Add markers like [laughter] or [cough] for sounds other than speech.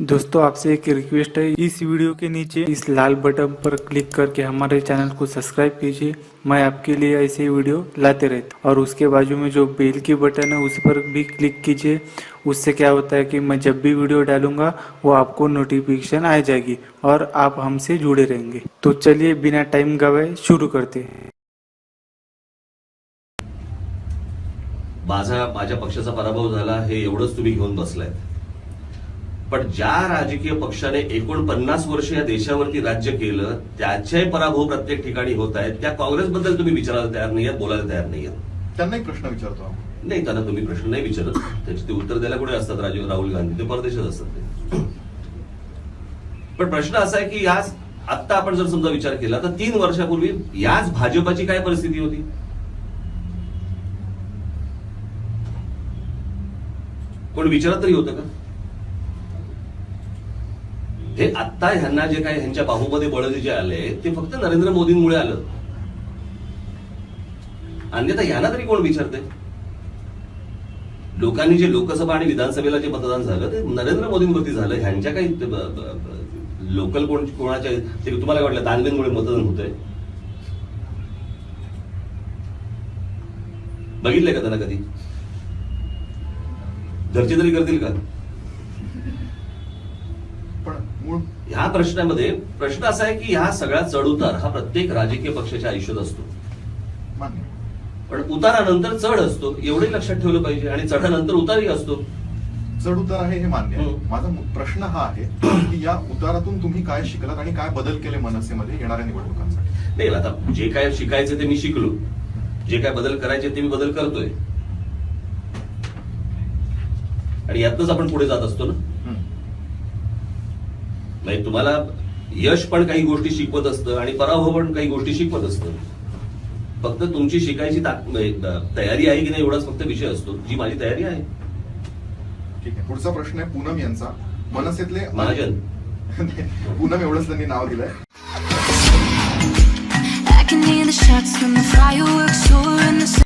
दोस्तों, आपसे एक रिक्वेस्ट है। इस वीडियो के नीचे इस लाल बटन पर क्लिक करके हमारे चैनल को सब्सक्राइब कीजिए। मैं आपके लिए ऐसे वीडियो लाते रहता और उसके बाजू में जो बेल की बटन है, उस पर भी क्लिक कीजिए। उससे क्या होता है कि मैं जब भी वीडियो डालूँगा, वो आपको नोटिफिकेशन आ जाएगी और आप हमसे जुड़े रहेंगे। तो चलिए बिना टाइम गवाए शुरू करते हैं। माझा, माझ्या पक्षाचा पराभव झाला हे एवढंच तुम्ही घेऊन बसलाय पण ज्या राजकीय पक्षाने एकोणपन्नास वर्ष या देशावरती राज्य केलं त्याचे पराभव प्रत्येक ठिकाणी होत आहेत. त्या काँग्रेसबद्दल तुम्ही विचारायला तयार नाही बोलायला तयार नाही त्यांना एक प्रश्न विचारतो नाही त्यांना तुम्ही प्रश्न नाही विचारत. त्याची ते उत्तर द्यायला कुठे असतात? राजीव राहुल गांधी. ते परदेशात असतात ते. पण प्रश्न असा आहे की याच आत्ता आपण जर समजा विचार केला तर तीन वर्षापूर्वी याच भाजपाची काय परिस्थिती होती? कोण विचारत तरी होतं का? हे आत्ता ह्यांना जे काही ह्यांच्या बाहूमध्ये बळ जे आले ते फक्त नरेंद्र मोदींमुळे आलं. अन्यथा यांना तरी कोण विचारते? लोकांनी जे लोकसभा आणि विधानसभेला जे मतदान झालं ते नरेंद्र मोदींवरती झालं. ह्यांच्या काही लोकल कोण कोणाच्या ते तुम्हाला वाटलं दानवेंमुळे मतदान होतंय? बघितलंय का त्यांना कधी? घरचे तरी करतील का? पण ह्या प्रश्नामध्ये प्रश्न असा आहे की ह्या सगळ्या चढउतार हा प्रत्येक राजकीय पक्षाच्या आयुष्यात असतो. पण उतारानंतर चढ असतो एवढंही लक्षात ठेवलं पाहिजे आणि चढानंतर उतारही असतो. चढ उतार आहे हे मान्य आहे. माझा प्रश्न हा आहे की या उतारातून तुम्ही काय शिकलात आणि काय बदल केले मनसेमध्ये येणाऱ्या निवडणुकांसाठी? नाही आता जे काय शिकायचं ते मी शिकलो. जे काय बदल करायचे ते मी बदल करतोय. आणि यातनच आपण पुढे जात असतो ना. म्हणजे तुम्हाला यश पण काही गोष्टी शिकवत असतं आणि पराभव पण काही गोष्टी शिकवत असतं. फक्त तुमची शिकायची म्हणजे, तयारी आहे की नाही एवढाच फक्त विषय असतो. जी माझी तयारी आहे. ठीक आहे. पुढचा प्रश्न आहे पूनम यांचा. मनसेतले महाजन. [laughs] पूनम एवढंच त्यांनी नाव दिलंय. I can hear the shots when the fireworks soar in the